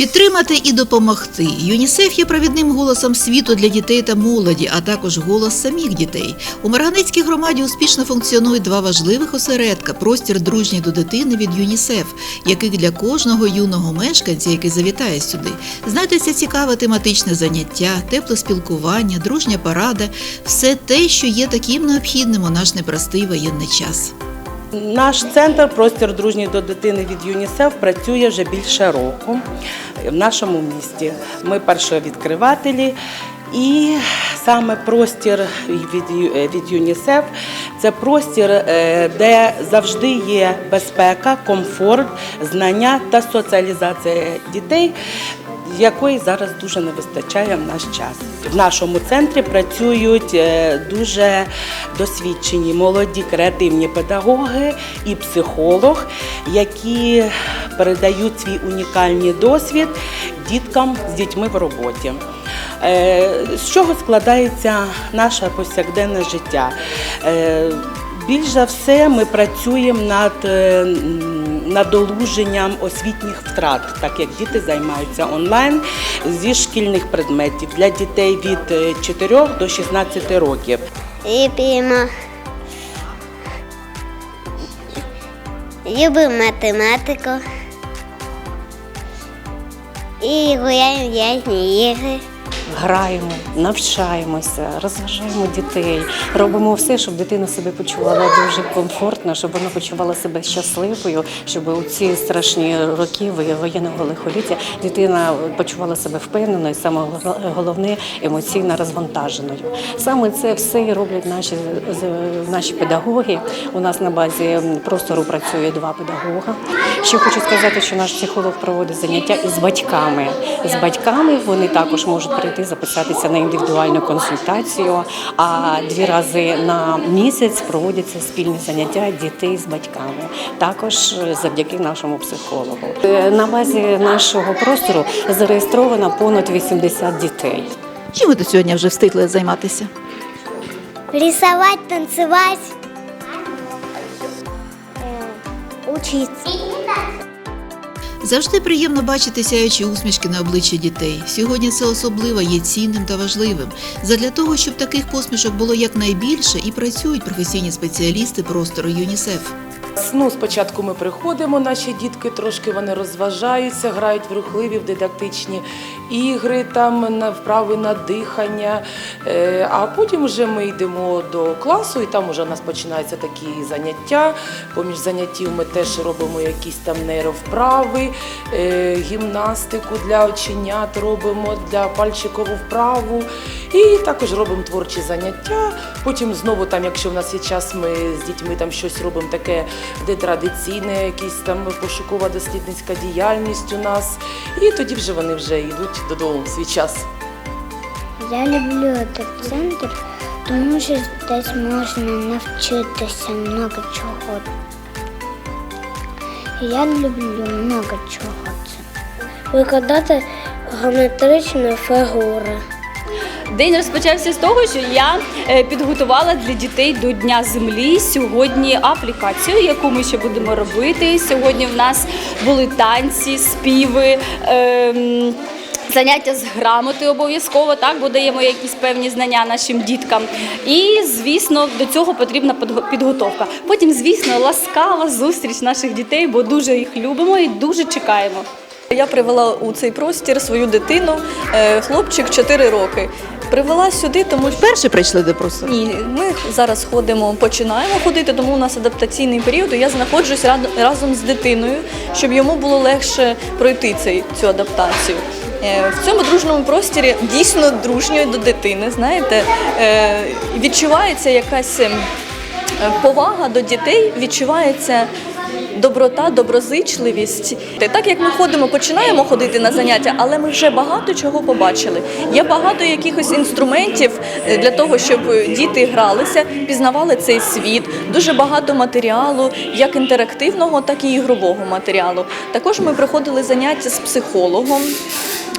Підтримати і допомогти. ЮНІСЕФ є провідним голосом світу для дітей та молоді, а також голос самих дітей. У Марганецькій громаді успішно функціонують два важливих осередка: простір дружній до дитини від ЮНІСЕФ, який для кожного юного мешканця, який завітає сюди, знайдеться цікаве тематичне заняття, тепле спілкування, дружня парада все те, що є таким необхідним у наш непростий воєнний час. Наш центр простір дружній до дитини від ЮНІСЕФ працює вже більше року в нашому місті. Ми першовідкривателі. І саме простір від, ЮНІСЕФ це простір, е, де завжди є безпека, комфорт, знання та соціалізація дітей, якої зараз дуже не вистачає в наш час. В нашому центрі працюють е, дуже досвідчені молоді креативні педагоги і психолог, які передають свій унікальний досвід діткам з дітьми в роботі. Е, З чого складається наше повсякденне життя? Е, Більш за все ми працюємо над е, надолуженням освітніх втрат, так як діти займаються онлайн зі шкільних предметів для дітей від е, 4 до 16 років. Любимо. Любимо математику. І гуляємо в ігри. Граємо, навчаємося, розважаємо дітей, робимо все, щоб дитина себе почувала дуже комфортно, щоб вона почувала себе щасливою, щоб у ці страшні роки воєнного лихоліття дитина почувала себе впевненою, саме головне емоційно розвантаженою. Саме це все роблять наші наші педагоги. У нас на базі простору працює два педагога. Ще хочу сказати, що наш психолог проводить заняття із батьками. З батьками вони також можуть прийти записатися на індивідуальну консультацію. А дві рази на місяць проводяться спільні заняття дітей з батьками. Також завдяки нашому психологу. Е, На базі нашого простору зареєстровано понад 80 дітей. Чим ви до сьогодні вже встигли займатися? Рисувати, танцювати. Учитися. Завжди приємно бачити сяючі усмішки на обличчі дітей. Сьогодні це особливо є цінним та важливим. Задля того, щоб таких посмішок було якнайбільше, і працюють професійні спеціалісти простору ЮНІСЕФ. Ну, спочатку ми приходимо, наші дітки трошки вони розважаються, грають в рухливі, в дидактичні ігри, там на вправи на дихання. Е, А потім вже ми йдемо до класу, і там вже у нас починаються такі заняття. Поміж заняттів ми теж робимо якісь там нейровправи, е, гімнастику для оченят робимо, для пальчикову вправу. І також робимо творчі заняття. Потім знову там, якщо в нас є час, ми з дітьми там щось робимо таке, де традиційне, якісь там пошукова дослідницька діяльність у нас. І тоді вже вони вже йдуть додому в свій час. Я люблю цей центр, тому що десь можна навчитися много чого. Я люблю много чого. Викладати геометричні фігури. День розпочався з того, що я е, підготувала для дітей до Дня землі сьогодні аплікацію, яку ми ще будемо робити. Сьогодні в нас були танці, співи. ем, Заняття з грамоти обов'язково так, бо даємо якісь певні знання нашим діткам. І, звісно, до цього потрібна підго- підготовка. Потім, звісно, ласкава зустріч наших дітей, бо дуже їх любимо і дуже чекаємо. Я привела у цей простір свою дитину, е, хлопчик 4 роки. Привела сюди, тому що Перші прийшли до просто. ні, ми зараз ходимо, починаємо ходити, тому у нас адаптаційний період. і Я знаходжусь разом з дитиною, щоб йому було легше пройти цей, цю адаптацію. Е, В цьому дружному просторі дійсно дружньою до дитини. Знаєте, е, відчувається якась ем, повага до дітей, відчувається доброта, доброзичливість. Так як ми ходимо, починаємо ходити на заняття, але ми вже багато чого побачили. Є багато якихось інструментів е, для того, щоб діти гралися, пізнавали цей світ. Дуже багато матеріалу, як інтерактивного, так і ігрового матеріалу. Також ми проходили заняття з психологом.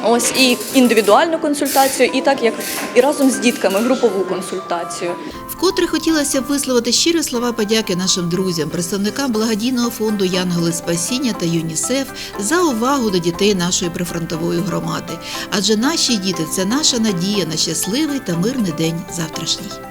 Ось і індивідуальну консультацію, і так як і разом з дітками групову консультацію. Вкотре хотілося б висловити щирі слова подяки нашим друзям, представникам благодійного фонду Янголи Спасіння та ЮНІСЕФ за увагу до дітей нашої прифронтової громади. Адже наші діти це наша надія на щасливий та мирний день завтрашній.